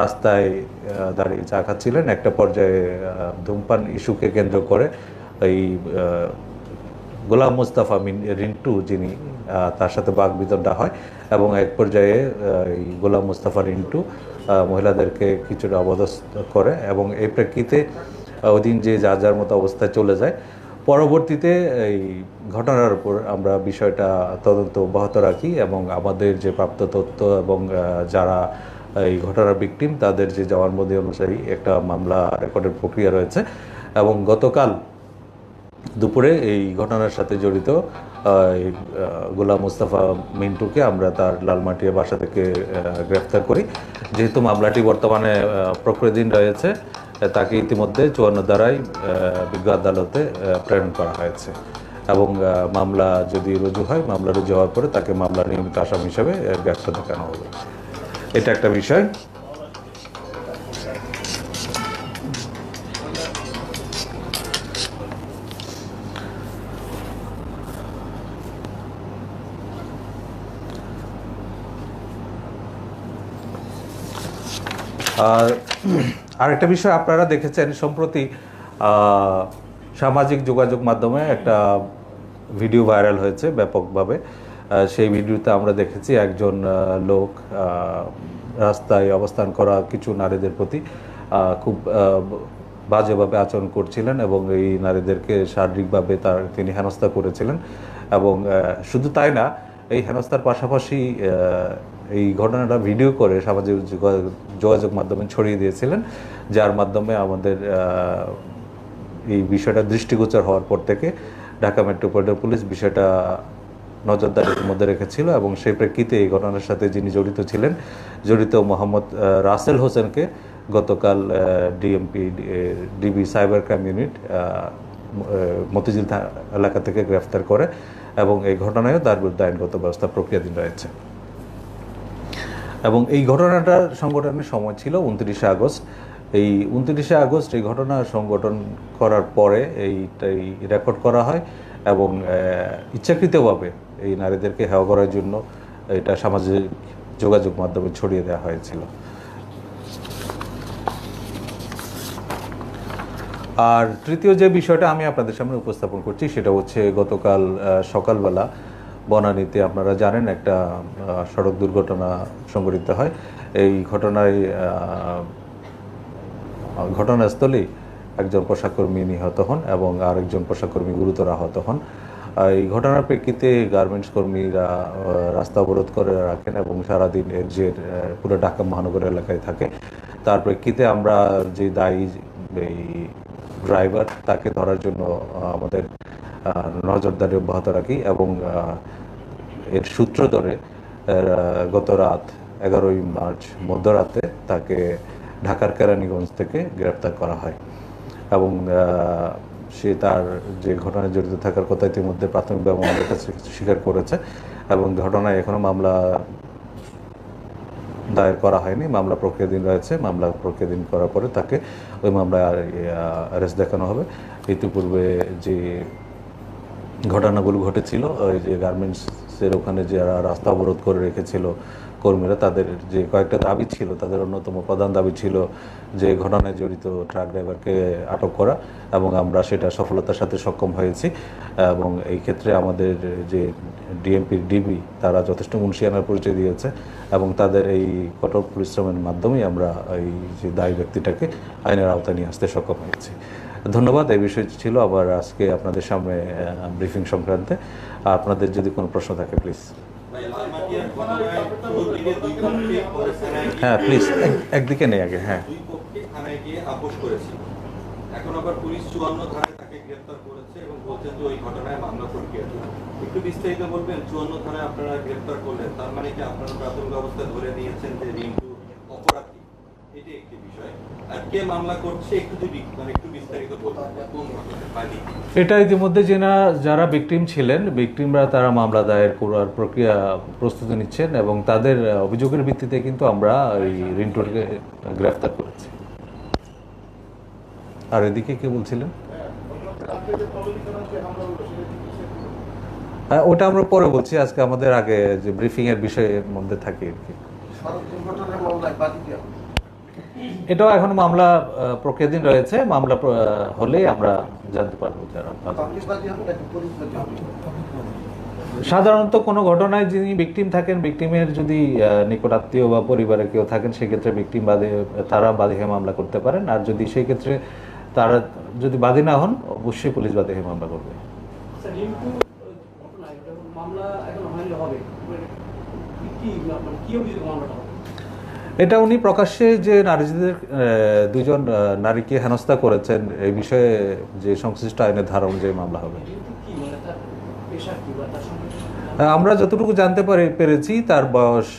রাস্তায় দাঁড়িয়ে চা খাচ্ছিলেন। একটা পর্যায়ে ধূমপান ইস্যুকে কেন্দ্র করে এই গোলাম মোস্তাফা মিন, রিন্টু যিনি তার সাথে বাঘ বিতণ্ডা হয় এবং এক পর্যায়ে এই গোলাম মোস্তাফা রিন্টু মহিলাদেরকে কিছুটা অবদস্থ করে এবং এই প্রেক্ষিতে ওই দিন যে যার যার মতো অবস্থায় চলে যায়। পরবর্তীতে এই ঘটনার উপর আমরা বিষয়টা তদন্ত অব্যাহত রাখি এবং আমাদের যে প্রাপ্ত তথ্য এবং যারা এই ঘটনার ভিকটিম তাদের যে জবানবন্দি অনুযায়ী একটা মামলা রেকর্ডের প্রক্রিয়া রয়েছে এবং গতকাল দুপুরে এই ঘটনার সাথে জড়িত গোলাম মুস্তাফা মিন্টুকে আমরা তার লালমাটিয়া বাসা থেকে গ্রেফতার করি। যেহেতু মামলাটি বর্তমানে প্রক্রিয়াধীন রয়েছে তাকে ইতিমধ্যে চুয়ান্ন দ্বারাই বিজ্ঞ আদালতে প্রেরণ করা হয়েছে। এবং মামলা যদি রুজু হয়, মামলা রুজু হওয়ার পরে তাকে মামলা নিয়মিত আসামি হিসাবে গ্রেফতার দেখানো হবে। এটা একটা বিষয়। আর আরেকটা বিষয় আপনারা দেখেছেন, সম্প্রতি সামাজিক যোগাযোগ মাধ্যমে একটা ভিডিও ভাইরাল হয়েছে ব্যাপকভাবে। সেই ভিডিওতে আমরা দেখেছি একজন লোক রাস্তায় অবস্থান করা কিছু নারীদের প্রতি খুব বাজেভাবে আচরণ করছিলেন এবং এই নারীদেরকে শারীরিকভাবে তার, তিনি হেনস্থা করেছিলেন এবং শুধু তাই না, এই হেনস্থার পাশাপাশি এই ঘটনাটা ভিডিও করে সামাজিক যোগা- যোগাযোগ মাধ্যমে ছড়িয়ে দিয়েছিলেন, যার মাধ্যমে আমাদের এই বিষয়টা দৃষ্টিগোচর হওয়ার পর থেকে ঢাকা মেট্রোপলিটন পুলিশ বিষয়টা নজরদারির মধ্যে রেখেছিল এবং সেই প্রেক্ষিতে এই ঘটনার সাথে যিনি জড়িত ছিলেন, জড়িত মোহাম্মদ রাসেল হোসেনকে গতকাল DMP DB cyber crime unit Motijheel এলাকা থেকে গ্রেফতার করে এবং এই ঘটনায়ও তার বিরুদ্ধে আইনগত ব্যবস্থা প্রক্রিয়াধীন রয়েছে। এবং এই ঘটনাটার সংগঠনের সময় ছিল উনত্রিশে আগস্ট। এই উনত্রিশে আগস্ট এই ঘটনা সংগঠন করার পরে এইটাই রেকর্ড করা হয় এবং ইচ্ছাকৃতভাবে এই নারীদেরকে হেওয়া করার জন্য এটা সামাজিক যোগাযোগ মাধ্যমে ছড়িয়ে দেওয়া হয়েছিল। আর তৃতীয় যে বিষয়টা আমি আপনাদের সামনে উপস্থাপন করছি সেটা হচ্ছে গতকাল সকালবেলা বনানীতে আপনারা জানেন একটা সড়ক দুর্ঘটনা সংঘটিত হয়। এই ঘটনায় ঘটনাস্থলেই একজন পোশাককর্মী নিহত হন এবং আরেকজন পোশাককর্মী গুরুতর আহত হন। এই ঘটনার প্রেক্ষিতে গার্মেন্টস কর্মীরা রাস্তা অবরোধ করে রাখেন এবং সারাদিন এর যে পুরো ঢাকা মহানগর এলাকায় থাকে। তার প্রেক্ষিতে আমরা যে দায়ী, এই ড্রাইভার, তাকে ধরার জন্য আমাদের নজরদারি অব্যাহত রাখি এবং এর সূত্র ধরে গত রাত এগারোই মার্চ মধ্যরাতে তাকে ঢাকার কেরানীগঞ্জ থেকে গ্রেপ্তার করা হয় এবং সে তার যে ঘটনায় জড়িত থাকার কথা ইতিমধ্যে প্রাথমিকভাবে আমাদের কাছে স্বীকার করেছে এবং ঘটনায় এখনও মামলা দায়ের করা হয়নি, মামলা প্রক্রিয়াধীন রয়েছে, মামলা প্রক্রিয়াধীন করার পরে তাকে ওই মামলায় অ্যারেস্ট দেখানো হবে। ইতিপূর্বে যে ঘটনাগুলো ঘটেছিল, ওই যে গার্মেন্টসের ওখানে যারা রাস্তা অবরোধ করে রেখেছিল কর্মীরা, তাদের যে কয়েকটা দাবি ছিল, তাদের অন্যতম প্রধান দাবি ছিল যে ঘটনায় জড়িত ট্রাক ড্রাইভারকে আটক করা এবং আমরা সেটা সফলতার সাথে সক্ষম হয়েছি এবং এই ক্ষেত্রে আমাদের যে ডিএমপির ডিবি, তারা যথেষ্ট মুন্সিয়ানার পরিচয় দিয়েছে এবং তাদের এই কঠোর পরিশ্রমের মাধ্যমেই আমরা এই যে দায়ী ব্যক্তিটাকে আইনের আওতায় নিয়ে আসতে সক্ষম হয়েছি। ধন্যবাদ, এই বিষয় ছিল আবার আজকে আপনাদের সামনে ব্রিফিং সংক্রান্তে। আপনাদের যদি কোনো প্রশ্ন থাকে প্লিজ থানায় হ্যাঁ প্লিজ একদিকে নেই আগে হ্যাঁ। থানায় এখন আবার পুলিশ চুয়ান্ন তাকে করেছে এবং বলছেন যে ওই ঘটনায় একটু বিস্তারিত বলবেন, চুয়ান্ন ধারায় আপনারা গ্রেপ্তার করলেন, তার মানে কি আপনারা প্রাথমিক অবস্থায় ধরে নিয়েছেন যে রিন্টু এটি একটি বিষয়। আর কে মামলা করছে একটু যদি মানে একটু বিস্তারিত বলবেন যে কোন এটা ইতিমধ্যে যেনা যারা ভিকটিম ছিলেন ভিকটিমরা তারা মামলা দায়ের করার প্রক্রিয়া প্রস্তুতি নিচ্ছেন এবং তাদের অভিযোগের ভিত্তিতে কিন্তু আমরা এই রিন্টুকে গ্রেফতার করেছি। আর এদিকে কে বলছিলেন? হ্যাঁ ওটা আমরা পরে বলছি। আজকে আমাদের আগে যে ব্রিফিংয়ের বিষয়ের মধ্যে থাকি আর কি সড়ক দুর্ঘটনার মামলায় বাদী দেওয়া এটাও এখন মামলা প্রক্রিয়াধীন রয়েছে। মামলা হলেই আমরা জানতে পারব সাধারণত কোনো ঘটনায় যিনি ভিকটিম থাকেন ভিকটিমের যদি নিকটাত্মীয় বা পরিবারের কেউ থাকেন সেক্ষেত্রে ভিকটিম বাদে তারা বাদী হয়ে মামলা করতে পারেন। আর যদি সেই ক্ষেত্রে তারা যদি বাদী না হন অবশ্যই পুলিশ বাদী হয়ে মামলা করবে। এটা মামলা এখন হবে। মানে কি মানে কি অভিযোগ মামলাটা এটা উনি প্রকাশ্যে যে নারীদের দুজন নারীকে হেনস্থা করেছেন এই বিষয়ে যে সংশ্লিষ্ট আইনের ধারা অনুযায়ী মামলা হবে। আমরা যতটুকু জানতে পারি, পেরেছি তার বয়স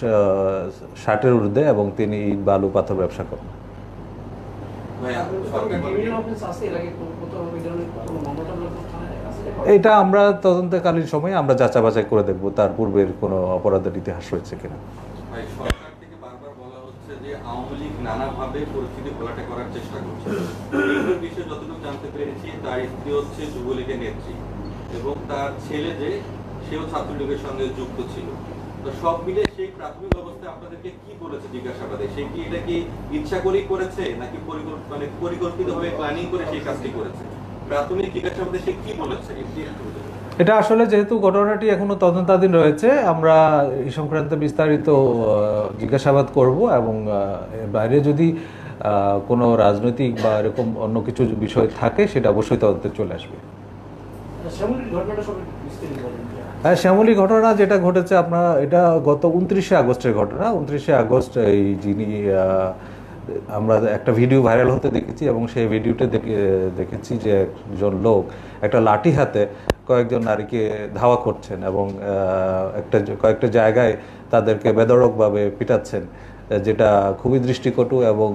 ষাটের ঊর্ধ্বে এবং তিনি ইট, বালু পাথর ব্যবসা করেন। এটা আমরা তদন্তকালীন সময়ে আমরা যাচা বাছাই করে দেখব, তার পূর্বের কোনো অপরাধের ইতিহাস রয়েছে কিনা ভাই সরকার থেকে বারবার বলা হচ্ছে যে আওয়ামী লীগ নানাভাবে পরিস্থিতি করার চেষ্টা করছে। বিষয়ে যতটুকু জানতে পেরেছি, তার স্ত্রী হচ্ছে যুবলীগের নেত্রী এবং তার ছেলে যে, সেও ছাত্রলীগের সঙ্গে যুক্ত ছিল। তো সব মিলে সেই প্রাথমিক অবস্থায় আপনাদেরকে কি বলেছে জিজ্ঞাসাবাদে? সে কি এটা কি ইচ্ছা করেই করেছে, নাকি মানে পরিকল্পিতভাবে প্ল্যানিং করে সেই কাজটি করেছে? প্রাথমিক জিজ্ঞাসাবাদে সে কি বলেছে? একটু। এটা আসলে যেহেতু ঘটনাটি এখনও তদন্তাধীন রয়েছে আমরা এই সংক্রান্ত বিস্তারিত জিজ্ঞাসাবাদ করব এবং বাইরে যদি কোনো রাজনৈতিক বা এরকম অন্য কিছু বিষয় থাকে সেটা অবশ্যই তদন্তে চলে আসবে। বলেন। হ্যাঁ শ্যামলী ঘটনা যেটা ঘটেছে আপনার এটা গত উনত্রিশে আগস্টের ঘটনা। উনত্রিশে আগস্ট এই যিনি আমরা একটা ভিডিও ভাইরাল হতে দেখেছি এবং সেই ভিডিওতে দেখে দেখেছি যে একজন লোক একটা লাঠি হাতে কয়েকজন নারীকে ধাওয়া করছেন এবং একটা কয়েকটা জায়গায় তাদেরকে বেদরকভাবে পিটাচ্ছেন, যেটা খুবই দৃষ্টিকটু এবং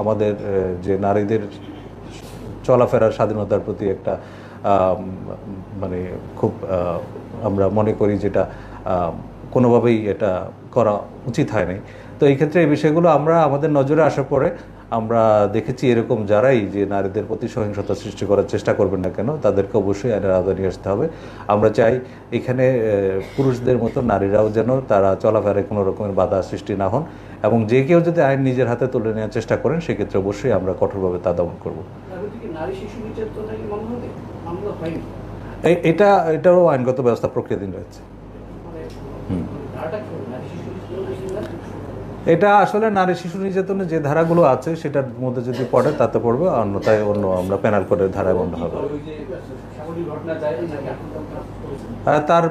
আমাদের যে নারীদের চলাফেরার স্বাধীনতার প্রতি একটা মানে খুব আমরা মনে করি যেটা কোনোভাবেই এটা করা উচিত হয় নাই তো এই ক্ষেত্রে এই বিষয়গুলো আমরা আমাদের নজরে আসার পরে আমরা দেখেছি এরকম যারাই যে নারীদের প্রতি সহিংসতা সৃষ্টি করার চেষ্টা করবেন না কেন তাদেরকে অবশ্যই আইনের আওতায় নিয়ে আসতে হবে আমরা চাই এখানে পুরুষদের মতো নারীরাও যেন তারা চলাফেরায় কোনো রকমের বাধা সৃষ্টি না হন এবং যে কেউ যদি আইন নিজের হাতে তুলে নেওয়ার চেষ্টা করেন সেক্ষেত্রে অবশ্যই আমরা কঠোরভাবে তা দমন করব এটা এটাও আইনগত ব্যবস্থা প্রক্রিয়াধীন রয়েছে মানে হুম। এটা আসলে নারী শিশু নির্যাতনের যে ধারাগুলো আছে সেটার মধ্যে যদি পড়ে তাতে পড়বে অন্যথায় অন্য আমরা প্যানাল করে ধারায় বন্ধ হবে। তার